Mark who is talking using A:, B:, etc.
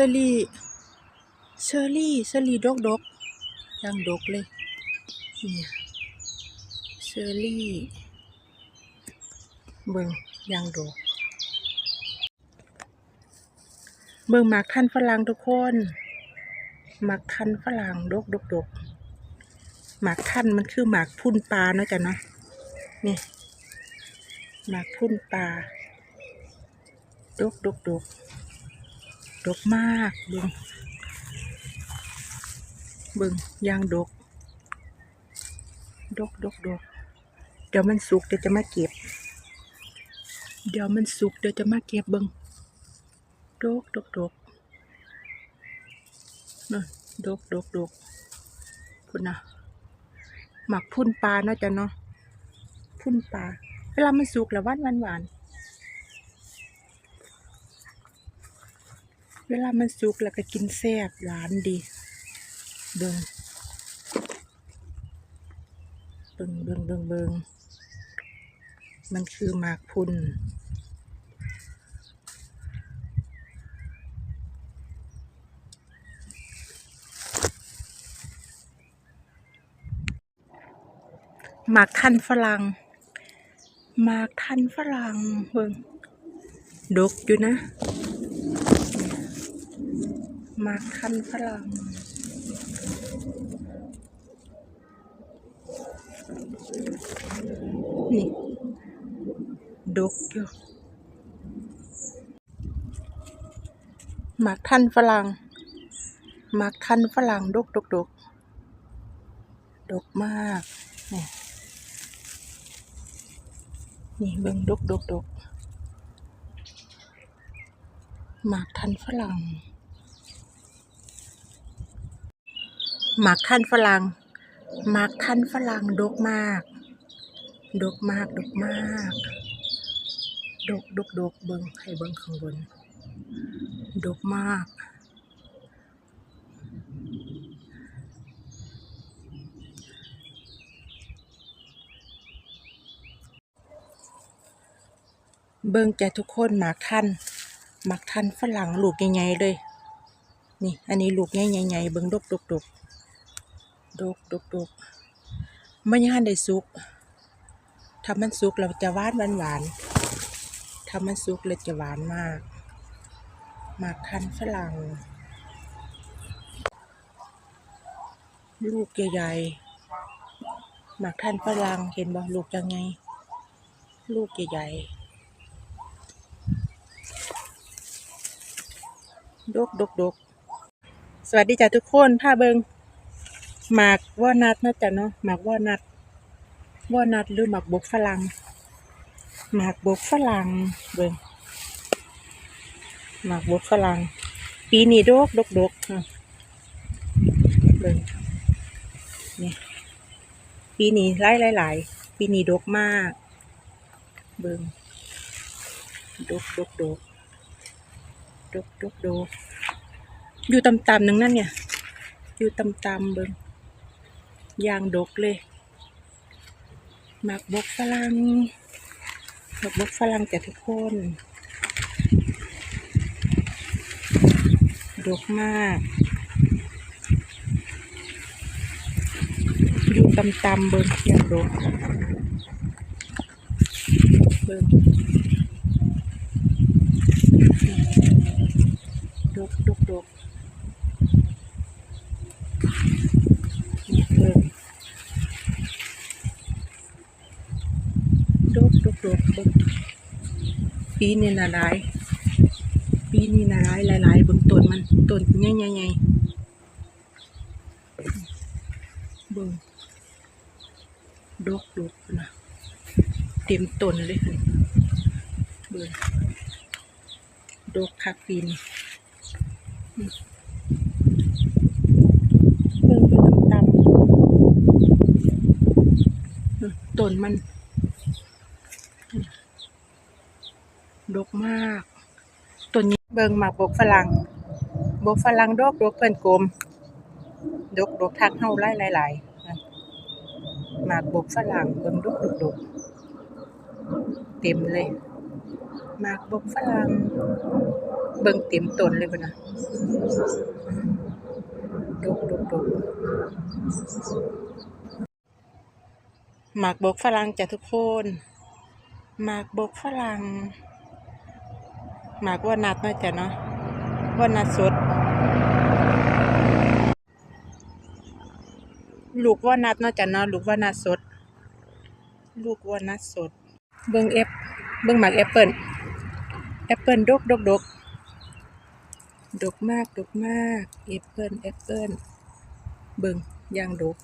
A: เชอรี่เชอรี่เชอรี่ดกดกยังดกเลยเนี่ยเชอรี่เบิ่งยังดกเบิ่งหมากทันฝรั่งทุกคนหมากทันฝรั่งดกดกดกหมากทันมันคือหมากพุ่นปลาเนาะจ้ะนะนี่หมากพุ่นปลาดกดกดก ดกมากเบิ่งเบิ่งยางดก ดกดกดกเดี๋ยวมันสุกเดี๋ยวจะมาเก็บ เดี๋ยวมันสุกเดี๋ยวจะมาเก็บเบิ่งดกดกดกน่ะดกดกดกพุ่นนะหมักพุ่นปลาเนาะจ้ะเนาะพุ่นปลาเวลามันสุกแล้วหวานหวานหวาน เวลามันสุกแล้วก็กินแซ่บหวานดี เบิงเบิงเบิงเบิงเบิงมันคือหมากพุนหมากทันฝรั่งหมากทันฝรั่งเบิ่งดกอยู่นะ มากทันฝรั่งนี่ดกอยู่หมากทันฝรั่งหมากทันฝรั่งดกดกดกดกมากนี่นี่เบิ่งดกดกดกหมากทันฝรั่ง หมากทันฝรั่งหมากทันฝรั่งดกมาก ดกมากดกมาก ดกดกดกเบิ่งให้เบิ่งข้างบน ดกมาก เบิ่งใจทุกคนหมากทันหมากทันฝรั่งลูกใหญ่ๆเลย นี่ อันนี้ลูกใหญ่ๆเบิ่งดกดกดก ดกดกดกมันยังทันได้สุกถ้ามันสุกเราจะหวานหวานหวานถ้ามันสุกเราจะหวานมากหมากทันฝรั่ง ลูกใหญ่ๆหมากทันฝรั่งเห็นบ่ลูกยังไง ลูกใหญ่ๆดกดกดกสวัสดีจ้ะทุกคนพาเบิง หมากว่านัดนะจ๊ะเนาะหมากว่านัดว่านัดหรือหมากบกฝรั่งหมากบกฝรั่งเบิงหมากบกฝรั่งปีนี้ดกดกดกเบิงนี่ปีนี้หลายหลายหลายปีนี้ดกมาก เบิงดกดกดกดกดกดกอยู่ต่ำๆหนึ่งนั่นเนี่ยอยู่ต่ำๆเบิ่ง ยางดกเลยหมักบกฝรั่งหมักบกฝรั่งจากทุกคนดกมาก อยู่ต่ำๆเบิ่งยางดกเบิ่งดกดกดกนี่เบิ่งดกดกดกเบิ่ง ปีนี้น่ะลาย ปีนี้น่ะลายหลายหลายบิ่งต้นมันต้นใหญ่ใหญ่ใหญ่เบิ่งดกดกนะเต็มต้นเลยเบิ่งดกคักปีนเบิ่งต่ำๆต้นมัน ดกมากต้นนี้เบิงหมากบกฝรั่งบกฝรั่งดกดกเพิ่นกลมดกดกทักเฮาหลายหลายหลายหมากบกฝรั่งเบิงดกดกดกเต็มเลยหมากบกฝรั่งเบิงเต็มต้นเลยพุ่นะดกดกดกหมากบกฝรั่งจ้ะทุกคนหมากบกฝรั่ง หมากว่านัดเนาจะเนาะว่านัดสด ลูกว่านัดเนาจะเนาะลูกว่านัดสด ลูกว่านัดสด เบิ่งเอฟเบิ่งหมากแอปเปิลแอปเปิลดกดกดกดกมากดกมากแอปเปิลแอปเปิลเบิ่งย่างดก